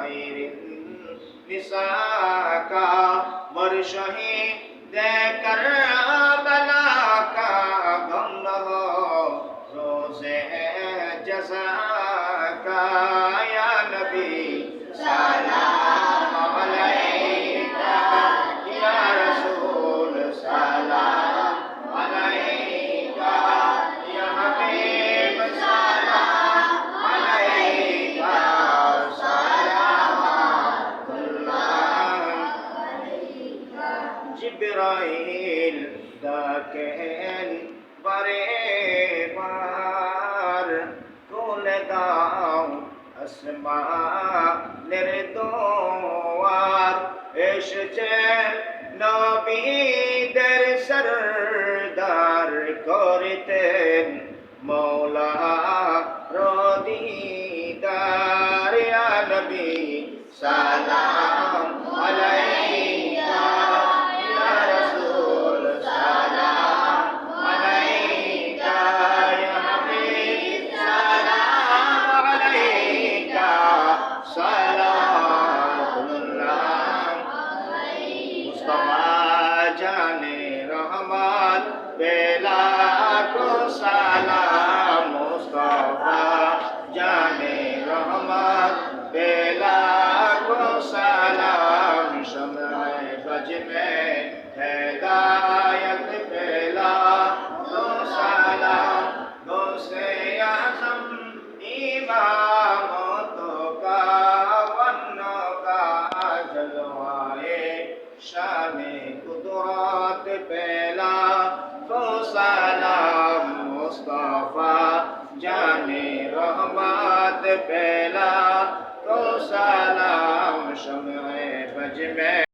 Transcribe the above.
خير نساء کا ورشہ دے کر بلا کا غم نہ ہو জিব্রাইল ডাকেন বারে বার তুলে দাও আসমানের দোয়ার। এসেছে নবীদের সরদার করিতেন মৌলা রদিদার নবী সালাম জানে রহমান, বেলা সালাম মুস্তফা। জানে রহমান, বেলা সালাম সময় বজমে হেদায়ত বেলা। দো সালাম, দো সে আজম ইমাম তো কা বন্ন শানে কুদরা সালাম সময়ে বজমে